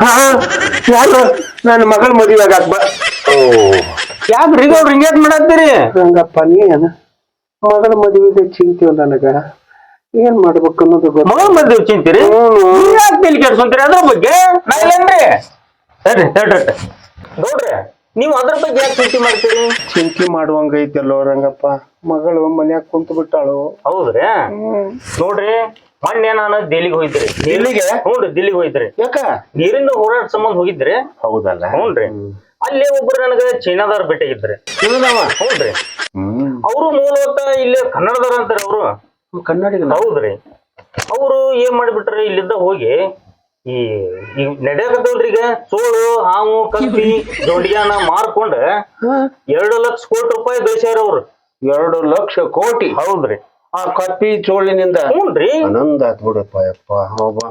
ಹಾ ಯಾರು? ನನ್ನ ಮಗಳ ಮದುವೆ ಆಗಾಕ ಓ. ಯಾಕ್ರಿ ಗೌಡ್ರ ಹಿಂಗ್ಯಾಕ್ ಮಾಡತ್ತೀರಿ? ರಂಗಪ್ಪ ನೀ ಏನ ಮಗಳ ಮದುವೆಗೆ ಚಿಂತೆ ನನಗ. ಏನ್ ಮಾಡ್ಬೇಕು ಅನ್ನೋದು ಗೊತ್ತ ಮಗಳ ಮದುವೆ ಚಿಂತೀರಿ? ಯಾಕ್ ತಲೆ ಕೆಡ್ಸ್ಕೊಂತೀರಿ? ಅದ್ರ ಬಗ್ಗೆ? ನಾ ರೀ ಸರಿ ತಡ್ರಿ ಗೌಡ್ರೆ ನೀವು ಅದ್ರ ಬಗ್ಗೆ ಯಾಕೆ ಚಿಂತೆ ಮಾಡ್ತೀರಿ? ಚಿಂತೆ ಮಾಡುವಂಗ ಐತಲ್ಲೋ ರಂಗಪ್ಪ. ಮಗಳು ಮನ್ಯಾಗ ಕುಂತು ಬಿಟ್ಟಾಳು ಹೌದ್ರಿ ನೋಡ್ರಿ ಮೊನ್ನೆ ನಾನು ದಿಲ್ಲಿಗೆ ಹೋಗಿದ್ರಿ ದಿಲ್ಲಿಗೆ? ಹ್ಞೂನ್ರಿ ದಿಲ್ಲಿಗೆ ಹೋಗಿದ್ರಿ ಯಾಕ? ನೀರಿನ ಹೋರಾಟ ಸಂಬಂಧ ಹೋಗಿದ್ರಿ ಹೌದಲ್ಲ? ಹ್ಞೂನ್ರಿ ಅಲ್ಲಿ ಒಬ್ರು ನನಗೆ ಚೈನಾದವ್ರ ಭೇಟಿಯಾಗಿದ್ರಿ ಹ್ಮ್. ಅವರು ಮೂಲತಃ ಇಲ್ಲಿ ಕನ್ನಡದವ್ರ ಅಂತಾರೆ ಅವರು. ಕನ್ನಡಿಗ ಹೌದ್ರಿ. ಅವರು ಏನ್ ಮಾಡಿಬಿಟ್ರಿ ಇಲ್ಲಿಂದ ಹೋಗಿ ಈ ಈ ನಡೆಯಕತ್ತಲ್ರಿ ಈಗ ಸೋಳು ಹಾವು ಕಲ್ಪಿ ಜೋಡಿಯಾನ ಮಾರ್ಕೊಂಡ್ ಎರಡು ಲಕ್ಷ ಕೋಟಿ ರೂಪಾಯಿ ಗಳಿಸ್ಯಾರ ಅವ್ರು. ಎರಡು ಲಕ್ಷ ಕೋಟಿ? ಹೌದ್ರಿ. ಆ ಕಪ್ಪಿ ಚೋಳಿನಿಂದ ಹ್ಞೂನ್ರಿ ಆನಂದ ಆತ್ ಬಿಡಪ್ಪ ಯಪ್ಪ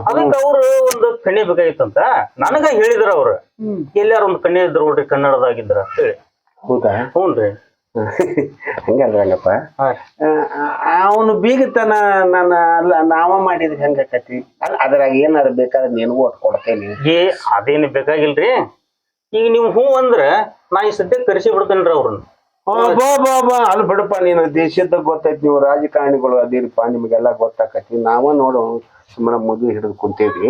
ಅದಕ್ಕೆ ಅವ್ರು ಒಂದು ಕಣ್ಣೆ ಬೇಕಾಗಿತ್ತಂತ? ನನಗ ಹೇಳಿದ್ರ ಅವ್ರ. ಎಲ್ಲಾರು ಒಂದು ಕಣ್ಣೆ ಇದ್ರು ನೋಡ್ರಿ ಕನ್ನಡದಾಗಿದ್ರ ಅಂತ ಹೇಳಿ ಹೌದಾ ಹ್ಞೂನ್ರಿ ಹಂಗಲ್ಲ ರಂಗಪ್ಪ ಅವನು ಬೀಗತನ ನನ್ನ ಅಲ್ಲ ನಾವ ಮಾಡಿದ್ರೆ ಹೆಂಗಾಕತಿ ಅಲ್ಲ ಅದ್ರಾಗ ಏನಾರ ಬೇಕಾದ್ರೆ ನಿನಗೂ ಒಟ್ಟು ಕೊಡ್ತೇನೆ. ಏ ಅದೇನು ಬೇಕಾಗಿಲ್ರಿ? ಈಗ ನೀವು ಹ್ಞೂ ಅಂದ್ರ ನಾ ಈ ಸದ್ಯ ಕರೆಸಿ ಬಿಡ್ತೇನ್ರಿ ಅವ್ರನ್ನ. ಬಾ ಬಾ ಬಾ. ಅಲ್ಲಿ ಬಿಡಪ್ಪ ನೀನು ದೇಶದ ಗೊತ್ತೈತಿ ನೀವು ರಾಜಕಾರಣಿಗಳು ಅದಿರಪ್ಪ ನಿಮಗೆಲ್ಲ ಗೊತ್ತಾಕತಿ ನಾವ ನೋಡು ಸುಮ್ಮನೆ ಮದುವೆ ಹಿಡಿದು ಕುಂತೇವಿ.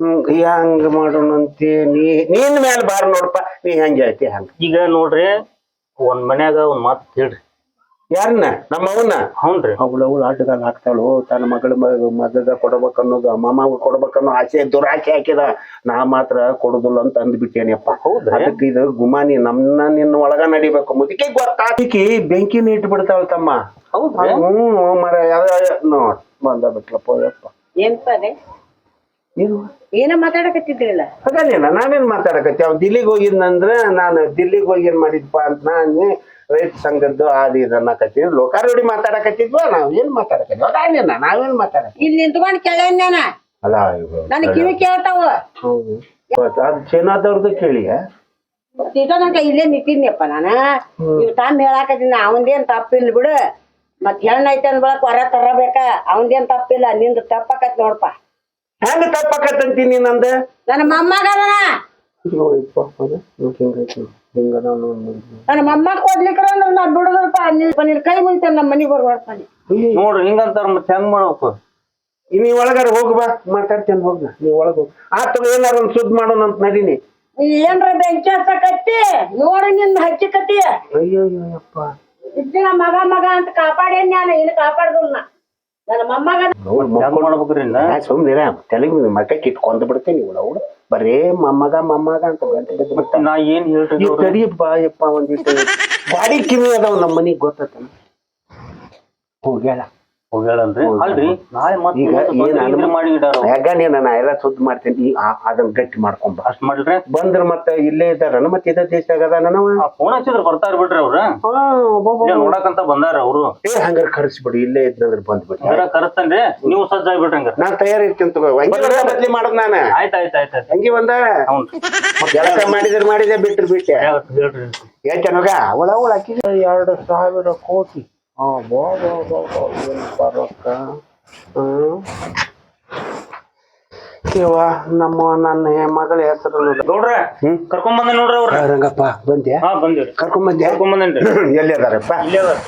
ಹ್ಮ್ ಹೆಂಗ್ ಮಾಡೋಣಂತೆ ನೀ ನೀನ್ ಮೇಲೆ ಬಾರ ನೋಡಪ್ಪ ನೀ ಹೆಂಗೆ ಐತಿ ಹಂಗ? ಈಗ ನೋಡ್ರಿ ಒಂದ್ ಮನ್ಯಾಗ ಒಂದ್ ಮಾತು ಹೇಳ್ರಿ. ಯಾರನ್ನ? ನಮ್ಮ ಅವನ್ನ ಹೌನ್ರಿ. ಅವಳವಳು ಅವಳು ಆಟಗಾಲ ಹಾಕ್ತಾಳು. ತನ್ನ ಮಗಳ ಮಗಗ ಕೊಡ್ಬೇಕನ್ನೋದು ಮಾಮಗ ಕೊಡ್ಬೇಕನ್ನೋ ಆಸೆ ದುರಾಸೆ ಹಾಕಿದ. ನಾ ಮಾತ್ರ ಕೊಡುದಿಲ್ಲ ಅಂತ ಅಂದ್ಬಿಟ್ಟೇನಪ್ಪ? ಅದಕ್ಕೆ ಇದು ಗುಮಾನಿ ನಮ್ನ ನಿನ್ನ ಒಳಗ ನಡಿಬೇಕು ಮುದುಕಿ ಗೊತ್ತಾಕಿ ಬೆಂಕಿನ ಇಟ್ಬಿಡ್ತಾವ ಬಿಡ್ತಾಳ ತಮ್ಮ. ಹ್ಞೂ ಹ್ಮ್ ಮರ ನೋಡ್ ಬಂದ ಬಿಟ್ಲಪ್ಪ ಯಪ್ಪ. ಏನ? ನಾವೇನ್ ಮಾತಾಡಕತ್ತಿ? ಅವ್ ದಿಲ್ಲಿಗೆ ಹೋಗಿದ್ನಂದ್ರ ನಾನು ದಿಲ್ಲಿಗೆ ಹೋಗಿ ಏನ್ ಮಾಡಿದ್ಪ ಅಂತ ನಾನು ರೈತ ಸಂಘದ್ದು ಅದು ಇದನ್ನ ಕತ್ತಿದ್ವಿ ಲೋಕಾರೂಢಿ ಮಾತಾಡಕತ್ತಿದ್ವ? ನಾವ್ ಏನ್ ಮಾತಾಡಕತ್ತಿ ಅದೇನ ನಾವೇನ್ ಮಾತಾಡ ಇಲ್ಲಿ ನಿಂತ್ಕೊಂಡು ಕೇಳೇನ ಅಲ್ಲ ಇವು ನನ್ ಕಿವಿ ಕೇಳ್ತಾವ. ಹೌದು. ಗೊತ್ತಾ? ಅದು ಚೈನಾದವ್ರದ್ದು ಕೇಳಿಯ ತನಕ ಇಲ್ಲೇ ನಿಂತಿದ್ನಪ್ಪ ನಾನ. ಇವ್ ತಾನ್ ಹೇಳಾಕತ್ತೀನಿ ಅವಂದೇನ್ ತಪ್ಪಿಲ್ಲ ಬಿಡು. ಮತ್ ಹೆಣ್ಣ ಐತೆ ಅಂದ್ ಬಳಕ್ ಹೊರ ತರಬೇಕ. ಅವಂದೇನ್ ತಪ್ಪಿಲ್ಲ ನಿಂದು ತಪ್ಪಕತ್ ನೋಡ್ಪ. ಹೆಂಗ ತಪ್ಪಾಕತ್ತಂತೀನಿ ನಂದ? ನನ್ನ ಮೊಮ್ಮಗ ಅದನ ಅಮ್ಮ ನಾನು ಕೊಡ್ಲಿಕ್ರ ನಾ ಬಿಡೋದಪ್ಪ ನಿನ್ ನಿನ್ ಕೈ ಮುಗಿತಾನ ನಮ್ಮ ಮನಿಗ್ ಬರ್ಬಾರ್ಪ ನೀ ನೋಡ್ರಿ ಹಿಂಗಂತಾರ ಮತ್ತೆ ಹೆಂಗ್ ಮಾಡ್ಬೇಕು? ನೀ ಒಳಗಾರ ಹೋಗ್ಬಾ ಮಾತಾಡ್ತೇನೆ ಹೋಗ್ ನಾ. ಒಳಗ ಹೋಗ್. ಆತ ಏನಾರ ಒಂದ್ ಸುದ್ದಿ ಮಾಡೋಣ ಅಂತ ನಡೀನಿ. ನೀ ಏನ್ರ ಬೆಂಕಿ ಹಚ್ಚಕತ್ತಿ? ನೋಡಿ ನಿಂದ ಹಚ್ಚಿಕತ್ತಿ ಅಯ್ಯೋ ಅಯ್ಯಪ್ಪ ಇದ್ದಿನ ಮಗ ಮಗ ಅಂತ ಕಾಪಾಡೇನ್ ನಾನು ಏನು ಕಾಪಾಡ್ದಲ್ಲ ನಾ. ನನ್ನ ಮೊಮ್ಮಗ ಮಾಡ್ಬೇಕ್ರಿ ಸುಮ್ಮನೆ ತಲೆಗೆ ತೆಲುಗು ಮಟ್ಟಕ್ಕೆ ಇಟ್ಕೊಂಡ್ ಬಿಡ್ತೇನೆ ಇವಳು ಅವಳು. ಬರೇ ಮೊಮ್ಮಗ ಮೊಮ್ಮಗ ಅಂತ ಗಂಟೆ ಬಿದ್ದು ಬಿಟ್ಟ. ನಾ ಏನ್ ಹೇಳ್ರಿ ನೀವು ಗೌಡ್ರೆ? ತಡಿಯಪ್ಪ ಯಪ್ಪ ಒಂದಿಟ್ಟು ಗಾಡಿ ಕಿವಿ ಅದಾವ ನಮ್ಮ ಮನಿಗ್ ಗೊತ್ತತ ಹೋಗ್ಯಾಳ. ಹೋಗ್ಯಾಳಲ್ರಿ ಹೌದು. ಅಲ್ರಿ ನಾಳೆ ಮತ್ತೆ ಈಗ ಏನ್ ಅನುಮ- ಮಾಡಿ ಇಡಾರ. ನೀನ ಎಲ್ಲ ಸುದ್ದಿ ಮಾಡ್ತೇನೆ. ಈ ಆ- ಅದನ್ನ ಗಟ್ಟಿ ಮಾಡ್ಕೊಂಬ ಅಷ್ಟ್ ಮಾಡ್ರಿ. ಬಂದ್ರ ಮತ್ತೆ ಇಲ್ಲೇ ಇದ್ದಾರನ ಮತ್ತೆ ಇದೇ ದೇಶದಾಗ ನಾವು ಫೋನ್ ಹಚ್ಚಿದ್ರ ಬರ್ತಾರ ಬಿಡ್ರಿ ಅವ್ರ. ಇಲ್ಲೇ ನೋಡಕಂತ ಬಂದಾರ ಅವ್ರು. ಏ ಹಂಗಾರ ಕರ್ಸ್ಬಿಡು ಇಲ್ಲೇ ಇದ್ನಂದ್ರ ಬಂದ್ಬಿಡಿ. ಹಂಗಾರ ಕರೆಸ್ತೇನ್ರಿ. ನೀವು ಸಜ್ಜ ಆಗ್ಬಿಡ್ರಿ ಹಂಗಾರ. ನಾನ್ ತಯಾರಿರ್ತೀನಿ ತಗೋ. ಹಂಗೆ ಒಂದ ಬದ್ಲಿ ಮಾಡದ್ ನಾನ? ಆಯ್ತ್ ಆಯ್ತ್ ಆಯ್ತು ಆಯ್ತ್. ಹಂಗೆ ಒಂದ? ಹೌನ್ರಿ ಕೆಲಸ ಮಾಡಿದ್ರೆ ಮಾಡಿದೆ ಬಿಟ್ರು ಬಿಟ್ಟೆ. ಹೇಳ್ರಿ, ಹೇಳ್ರಿ. ಯಾಕೆನೋಗ ಅವಳ ಅವಳ ಹಾಕಿದ ಎರಡು ಸಾವಿರ ಕೋಟಿ. ಅಬ್ಬಾ ಏನಪ್ಪ ರೊಕ್ಕ ಇವ ನಮ್ಮ ನನ್ನ ಮಗಳ ಹೆಸರು ನೋಡ್ರ ಹ್ಮ್ ಕರ್ಕೊಂಡ್ ಬಂದ ನೋಡ್ರಿ ಅವ್ರ ರಂಗಪ್ಪ ಬಂದ್ಯಾ ಹಾ ಬಂದ್ರಿ ಕರ್ಕೊಂಡ್ ಬಂದ್ಯಾ ಕರ್ಕೊಂಡ್ ಬಂದೇನ್ರಿ ಎಲ್ಲಿ ಅದಾರಪ್ಪ ಇಲ್ಲೇ ಅದಾರ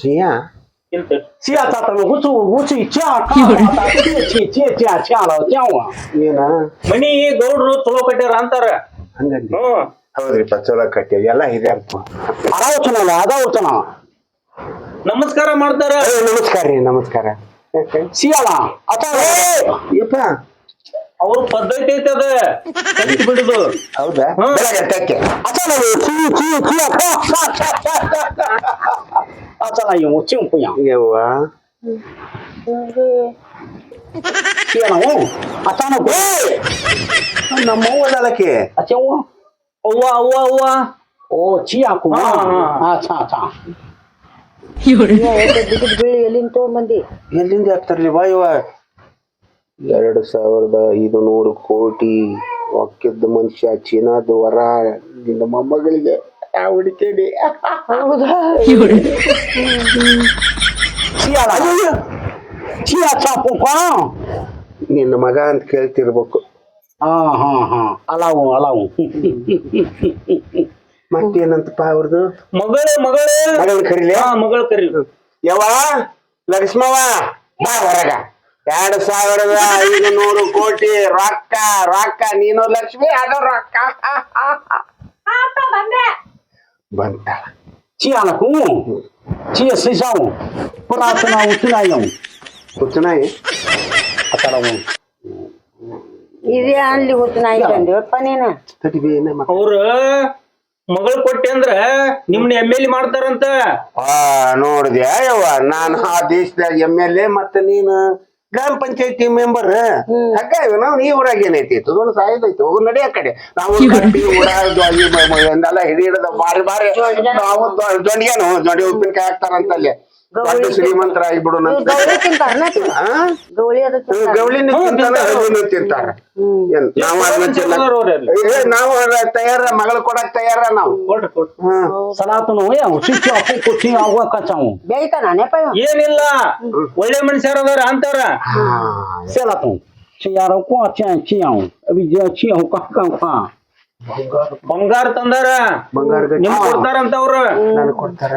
ಸಿಯಾ ಸಿಯಾ ತಾತ ಹುಚ್ಚು ಹುಚ್ಚು ಚಾ ಚಾ ಚಾ ಚಾ ಚಾವ ಏನ ಮನಿ ಗೌಡ್ರು ತಗೋ ಕಟ್ಟ್ಯಾರ ಅಂತಾರ ಹಂಗಂತ ಹೌದ್ರಿಪ್ಪ ಚಲೋ ಕಟ್ಟಿ ಎಲ್ಲ ಇದೆ ಅದ ವಚನ ಅದ ವಚನ ನಮಸ್ಕಾರ ಮಾಡ್ತಾರ. ಏ, ನಮಸ್ಕಾರ ರೀ ನಮಸ್ಕಾರ. ಸಿಯಲ್ಲ ಅತ ಯಪ್ಪ ಅವ್ರ ಪದ್ಧತಿ ಐತೆ ಅದ. ಕಲಿತು ಬಿಡುದು. ಹೌದಾ? ಹ್ಮ್. ಬೆಳಗ್ಗೆ ತಕ್ಕೆ. ಅಚಲ ಚೀ ಚೀ ಚಿ ಅಚಲ ಇವು ಚಿಂಪು ಯಾ. ಯವ್ವ. ಸಿಯಾಲ ಓ ಅಚಾನ ಗೋ ನಮ್ಮ ಓದಲಕ್ಕೆ ಅಚವ ಅವ್ವ ಅವ್ವ ಅವ್ವ. ಓ ಚೀ ಹಾಕು ಹಾ, ಹಾ. ಅಚ್ಚಾ ಅಚ್ಚಾ ಬಿದ್ದು ಬೀಳಿ ಎಲ್ಲಿಂದ ತಗೊಂಬಂದಿ? ಎಲ್ಲಿಂದ ಹಾಕ್ತಾರಲಿ ವಾ ಇವ. ಎರಡು ಸಾವಿರದ ಐದು ನೂರು ಕೋಟಿ ಒಕ್ಕಿದ್ದ ಮನುಷ್ಯ ಚೀನಾದ ವರ ನಿನ್ನ ಮೊಮ್ಮಗಳಿಗೆ ಆ ಹುಡುಕೇಡಿ ಹೌದಾ? ಸಿಯಾಲ ಚಿಯಾ ಚಾಪು ಕಾ ನಿನ್ನ ಮಗ ಅಂತ ಕೇಳ್ತಿರ್ಬೇಕು. ಅಲಾವು ಅಲಾವು. ಮತ್ತೇನಂತಪ್ಪ ಅವ್ರದ್ದು ಮಗಳೇ ಮಗಳೇ. ಮಗಳ ಕರೀಲಿ? ಹಾ ಮಗಳ ಕರಿ ಯವ್ವ ಲಕ್ಷ್ಮವ್ವ ಬಾ ಹೊರಗ. ಎರಡ್ ಸಾವಿರದ ಐದು ನೂರು ಕೋಟಿ ರೊಕ್ಕ ರೊಕ್ಕ. ನೀನು ಲಕ್ಷ್ಮಿ ಅದು ರೊಕ್ಕ. ಬಂತ ಚಿ ಅನಕು ಚಿ ಸಿಸಾವು. ಪುರಾತನ ಉಚ್ಚನಾಯಿ ಅವು ಉಚ್ಚನಾಯಿ ಅತರವು ಇದೇ ಅಲ್ಲಿ ಹುಟ್ಟಿನ ಆಯ್ತಂದಿವಪ್ಪ ನೀನು ಏನೇ ಮಕ್ಕ ಅವ್ರ ಮಗಳು ಕೊಟ್ಟೆ ಅಂದ್ರ ನಿಮ್ನ ಎಂ ಎಲ್ ಮಾಡ್ತಾರಂತ. ಆ ನೋಡಿದ್ಯಾ ಯವ್ವ? ನಾನು ಆ ದೇಶದಾಗ ಎಂ ಎಲ್ ಎ ಮತ್ತೆ ನೀನು ಗ್ರಾಮ ಪಂಚಾಯತಿ ಮೆಂಬರ್ ಹಗ್ಗ ನಾವು ಈ ಊರಾಗ ಏನೈತಿ? ತುದೊಂದು ಸಾಯ್ದೈತಿ ಹೋಗಿ ನಡಿ ಆ ಕಡೆ. ನಾವು ಕಟ್ಟಿ ಊಡ ಎಲ್ಲ ಹಿಡಿ ಹಿಡಿದ ಬಾರಿ ಬಾರಿ ನಾವು ಜೊಂಡಿಗೆನು ಜೊಂಡಿ ಉಪ್ಪಿನಕಾಯಿ ಹಾಕ್ತಾರಂತಲ್ಲಿ. ದೊಡ್ಡ ಶ್ರೀಮಂತರ ಆಗಿಬಿಡೋಣ ಗೌಳಿ ತಿಂತಾರನ ಗೌಳಿ ಅದು ಗೌಳಿನೂ ತಿಂತಾರ. ಹಳ್ಳಿನೂ ತಿಂತಾರ. ಏನ್ ನಾವ್ ಅದನ್ನ ತಯಾರ ಮಗಳ ಕೊಡಕ್ ತಯಾರ ನಾವು. ಸಲಾತನು ku ku chia wa ka chang ಬೆಳಿತಾನೇಪ ಏನಿಲ್ಲ. ಒಳ್ಳೆ ಮನುಷ್ಯರ ಅದಾರ ಅಂತಾರ Salatu ಚಿಯಾರ ಚಿಯಾವು Abhi chia chia Abi dia ka ಬಂಗಾರ ತಂದಾರ? ಬಂಗಾರ ನಿಮ್ ಕೊಡ್ತಾರಂತ ಅವ್ರ? ನಾನು ಕೊಡ್ತಾರ.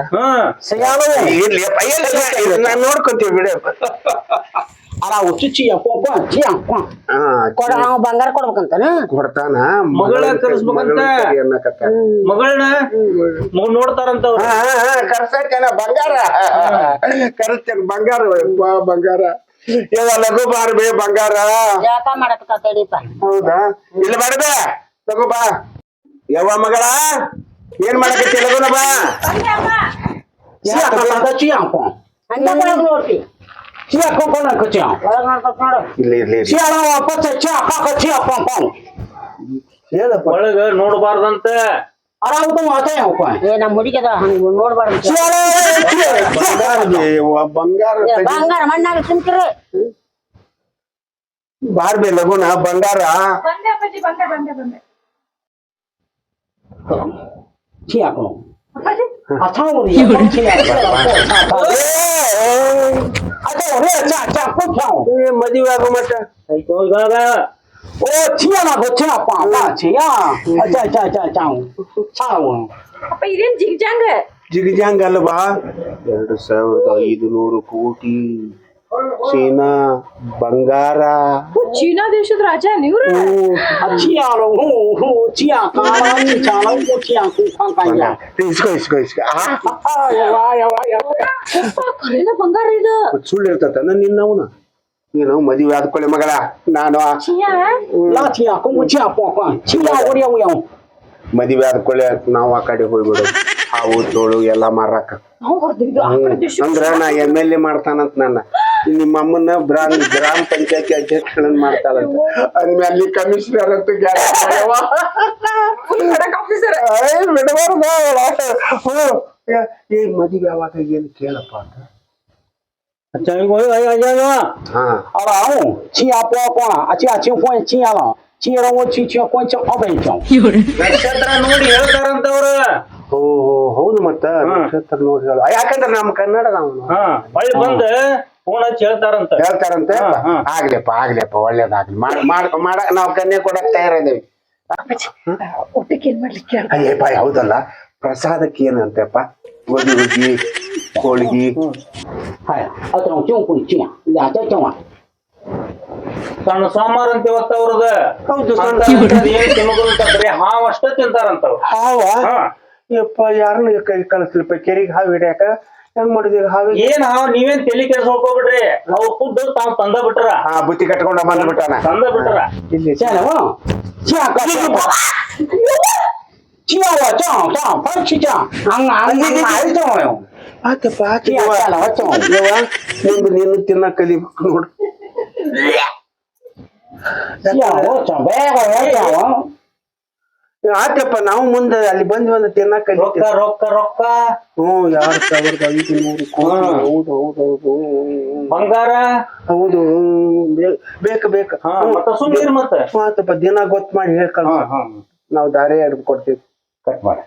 ನಾನ್ ನೋಡ್ಕೊಂತೀವಿ ಬಿಡ. Alawu si ಅಪ್ಪ ಅಪ್ಪ chia ku ಕೊಡ ನಾವು ಬಂಗಾರ ಕೊಡ್ಬೇಕಂತಾನ? ಕೊಡ್ತಾನ. ಮಗಳ ಕರ್ಸ್ಬೇಕಂತ. ಮಗಳನ್ ಮಗಳನ್ನ? ಮಗ್ ನೋಡ್ತಾರಂತ ಅವ್ರ. ಹಾ, ಹಾ, ಹಾ, ಬಂಗಾರ? ಕರೆಸ್ತೇನೆ ಬಂಗಾರ ಬಂಗಾರ. ಲಘು ಬಾರ್ ಬೇ ಬಂಗಾರ ಹೌದಾ? ಇಲ್ಲಿ ಬಾರ್ಬೇ ಲಘು ಬಾ. ಯವ್ವ ಮಗಳ ಏನ್ ಮಾಡಕತ್ತಿ ಲಘುನ ಬಾ. ಒಳಗ್ ನೋಡ್ಬಾರ್ದಂತ. Chia la ಬಂಗಾರ ಬೇ ಯವ್ವ, ಬಂಗಾರ ಏ, ತೆಗಿ. ಬಂಗಾರ ಮಣ್ಣಾಗ ತಿಂತಿರಿ ಬಾರ್ ಬೇ ಲಘುನ ಬಂಗಾರ ಬಂದೆ ಅಪ್ಪಾಜಿ ಬಂದೆ ಬಂದೆ ಬಂದೆ Chia ku ಅಪ್ಪಾಜಿ Acha wo ni ya chia ku ಏ, ಏ, Acha wo ni chia chia ku chia ಏ, ಮದುವೆ ಆಗೋ ಮಟ್ಟ ಆಯ್ತು ಇವಾಗ ಓ ಚಿಯನ ಗೊಚ್ಚಿನ ಪಾಪ ಚಿಯ ಅಚ್ಚ ಅಚ್ಚ ಅಚ್ಚ ಅಚ್ಚ ಚಾವು ಅಪ್ಪ ಇದೇನ್ ಜಿಗ್ಜಾಂಗ್ ಜಿಗಿಜಾಂಗ್ ಅಲ್ವಾ ಎರಡು ಸಾವಿರದ ಐದು ನೂರು ಕೋಟಿ ಚೀನಾ ಬಂಗಾರ. ಚೀನಾ ದೇಶದ ರಾಜ ನೀವು ಇಸ್ಕೋ ಇಸ್ಕೋ ಇಸ್ಕೋ. ಆ, ಯವ ಯವ ಯವ ಅಪ್ಪ ಕರೆನ ಬಂಗಾರ ಇದು. ಸುಳ್ಳು ಇರ್ತತ. ನಿನ್ನವನ ನೀನು ಮದುವೆ ಆದ್ಕೊಳ್ಳಿ ಮಗಳ. ನಾನು ಮದುವೆ ಆದ್ಕೊಳ್ಳಿ ನಾವು ಆ ಕಡೆ ಹೋಗ್ಬಿಡು. ಹಾವು ತೋಳು ಎಲ್ಲ ಮಾರಾಕ ಅಂದ್ರ ನಾ ಎಂ ಎಲ್ ಎ ಮಾಡ್ತಾನಂತ ನನ್ನ ನಿಮ್ಮ ಅಮ್ಮನ ಗ್ರಾಮ ಗ್ರಾಮ ಪಂಚಾಯತಿ ಅಧ್ಯಕ್ಷಗಳನ್ನ ಮಾಡ್ತಾಳಂತ ಅಂದ್ಮೇಲೆ ಅಲ್ಲಿ ಕಮಿಷನರ್ ಅಂತ ಈ ಮದುವೆ ಯಾವಾಗ ಏನು ಕೇಳಪ್ಪ ಅಂತ? ನಕ್ಷತ್ರ ನೋಡಿ ಹೇಳ್ತಾರಂತ ಅವ್ರ ಓ ಹೌದು ಮತ್ತ. ನಕ್ಷತ್ರ ನೋಡಿ ಯಾಕಂದ್ರೆ ನಮ್ಮ ಕನ್ನಡ ನಾವು ಬಂದ ಫೋನ್ ಹಚ್ಚಿ ಹೇಳ್ತಾರಂತ. ಹೇಳ್ತಾರಂತೆ. ಆಗ್ಲಿಪ್ಪ ಆಗ್ಲಿಪ್ಪ ಒಳ್ಳೇದಾಗ್ಲಿ. ಮಾಡ್ ನಾವು ಕನ್ಯೆ ಕೊಡಕ್ ತಯಾರಿದ್ದೀವಿ. ಊಟಕ್ಕೆ ಏನ್ ಮಾಡ್ಲಿಕ್ಕೆ ಅಯ್ಯಪ್ಪ ಹೌದಲ್ಲ. ಪ್ರಸಾದಕ್ಕೆ ಏನಂತೆಪ್ಪ ಗೋಧಿ ಹುಗ್ಗಿ ಹೋಳಿಗೆ ಹಾಯ ಅತ್ರ ಚೌ ಕು ಚಿಯ ಯಾ ಚ ಚೌ ಸಣ್ಣ ಸೋಮವಾರ ಅಂತ ಇವತ್ತ ಅವ್ರದ. ಹೌದು ಏನ್ ತಿನ್ನೋದಿಲ್ಲ ಬರೀ ಹಾವ್ ಅಷ್ಟ ತಿಂತಾರಂತ ಅವ್ರು. ಹಾವ? ಹಾ. ಯಪ್ಪ ಯಾರನ್ನ ಕೈ ಕಳಿಸ್ಲಿಪ್ಪ? ಕೆರಿಗೆ ಹಾವ್ ಹಿಡಿಯಾಕ? ಹೆಂಗ್ ಮಾಡಿದೀವಿ ಹಾವಿಗೆ? ಏನ್ ಹಾವ್ ನೀವೇನ್ ತಲಿ ಕೆಡ್ಸ್ಕೊಳ್ಕೊಬಿಡ್ರಿ ಅವ್ರ ಖುದ್ದು ತಾವ್ ತಂದ ಬಿಟ್ರ. ಹಾ ಬುತ್ತಿ ಕಟ್ಕೊಂಡ ಬಂದ್ಬಿಟ್ಟಾನ ತಂದ ಬಿಟ್ರ. ಇಲ್ಲಿ ಚಿಯ ವ ಚಿಯ ಕ ಚಿಯ ವ ಚೌ ಚೌ ಫೈ ಚಿ. ಚೌ ಅಂಗ ಅಂಗ ಐ ಚೌ ಯೋ ಆತಪ್ಪ ಚಿಯ ಚಲ ವ ಚೌ ನಿಂದು ನೀನು ತಿನ್ನಕ್ ಕಲಿಬೇಕು ನೋಡು. ಚಿಯ ವ ಚೌ ಬೇ ವ ಚಿಯ ವ. ಆತಪ್ಪ ನಾವು ಮುಂದೆ ಅಲ್ಲಿ ಬಂದ್ ಬಂದು ತಿನ್ನಕ್ ರೊಕ್ಕ ರೊಕ್ಕ ರೊಕ್ಕ. ಹ್ಞೂ ಎರಡ್ ಸಾವಿರದ ಐದು ನೂರು ಕೋಟಿ. ಹಾ. ಹೌದು ಹೌದು ಹೌದು ಬಂಗಾರ? ಹೌದು ಹ್ಮ್. ಬೇ- ಬೇಕು ಬೇಕು. ಹಾ ಮತ್ತ ದಿನ ಗೊತ್ತ ಮಾಡಿ ಹೇಳ್ಕ ಹಾ ಹಾ. ನಾವು ದಾರಿ ಹಿಡ್ದು ಕೊಡ್ತೀವಿ. ಕಟ್ ಮಾಡ.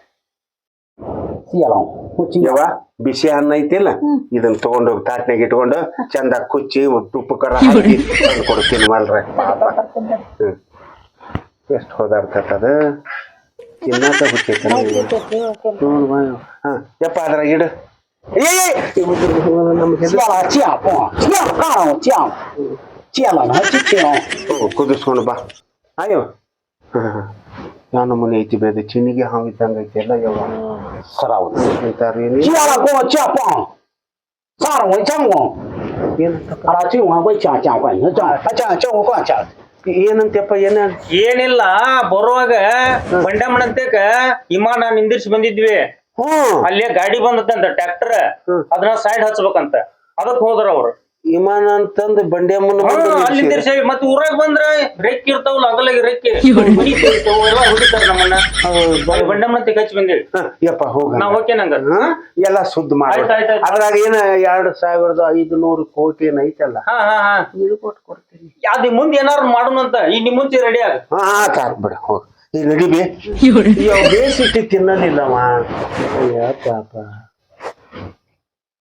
ಯವ್ವ ಬಿಸಿ ಅನ್ನ ಐತಿಲ್ಲ ಇದನ್ನ ತಗೊಂಡೋಗಿ ತಾಟ್ನಾಗ ಇಟ್ಕೊಂಡು ಚಂದ ಕುಚ್ಚಿ ತುಪ್ಪ ಕರ ಹಾಕಿ ತಂದು ಕೊಡ್ತೀನಿ ಮಲ್ರೆ ಪಾಪ ಹ್ಮ್. ಎಷ್ಟು ಹೋದಾಡ್ತದ ತಿನ್ನಾಕ ಹುಟ್ಟೈತೆ ನೋಡು ಬಾ ಹಾ ಯಪ್ಪ ಅದ್ರಾಗ ಇಡು ಏ ನಮ್ಮ ಹೆಸರು 见了见不？见了干了见了，见了还去见。 ಕುದಿಸ್ಕೊಂಡು ಬಾ ಅಯ್ಯೋ ಯಾವ ನಮೂನೆ ಐತಿ ಬೇದ ಚಿನ್ನಿಗೆ ಹಾವು ಇದ್ದಂಗ ಐತಿ ಎಲ್ಲ ಯಾವ ಸರಾವು ಅಂತಾರ ಏನಿ 见了给我见棒，啥了我讲过， ಏನಂತಪ್ಪ 啊这我会讲讲过，你讲他讲叫我光讲， ಏನಂತಪ್ಪ ಏನ? ಏನಿಲ್ಲ ಬರುವಾಗ ಬಂಡಮ್ಮನಂತೇಕ ವಿಮಾನ ನಿಂದಿರ್ಸಿ ಬಂದಿದ್ವಿ. ಹ್ಮ್. ಅಲ್ಲೇ ಗಾಡಿ ಬಂದತ್ತಂತ ಟ್ರ್ಯಾಕ್ಟರ್. ಅದನ್ನ ಸೈಡ್ ಹಚ್ಬೇಕಂತ. ಅದಕ್ ಹೋದ್ರ ಅವ್ರು. ವಿಮಾನ ಅಂತಂದು ಬಂಡೆಮ್ಮನ ಹಾ, ಅಲ್ಲಿ ನಿಲ್ಸಿದ್ರು. ನಿಂದಿರ್ಸೇವಿ ಮತ್ ಊರಾಗ ಬಂದ್ರ ರೆಕ್ಕೆ ಇರ್ತಾವಲ್ಲ ಅಗಲಾಗಿ ರೆಕ್ಕೆ. ಹೊಡಿತಾವ ಎಲ್ಲ ಹೊಡಿತಾರ ನಮ್ಮನ್ನ. ಅಲ್ಲಿ ಹ, ಯಪ್ಪ ಹೋಗ ನಾ ಓಕೆ ನಂಗ. ಹ? ಎಲ್ಲ ಸುದ್ದಿ ಮಾಡಿ. ಆಯ್ತ್ ಆಯ್ತ್ ಆಯ್ತ್. ಅದ್ರಾಗ ಏನ ಎರಡ್ ಸಾವಿರದ ಐದು ನೂರು ಕೋಟಿ ಏನ್ ಐತಲ್ಲ? ಹಾ ಹಾ ಹಾ. ಇದು ಕೊಡ್ತೀನಿ. ಅದ್ ಮುಂದೆ ಏನಾರು ಮಾಡೋಣಂತ ಈ ನಿಮ್ ಮುಂಚೆ ರೆಡಿ ಆಗ. ಹಾ ಆತ್ ಬಿಡ ಹೋಗ್. ಈ ನಡಿಬಿ ಬೇಸಿಟ್ಟು ತಿನ್ನಲಿಲ್ಲವ? ಅಯ್ಯ ಪಾಪ.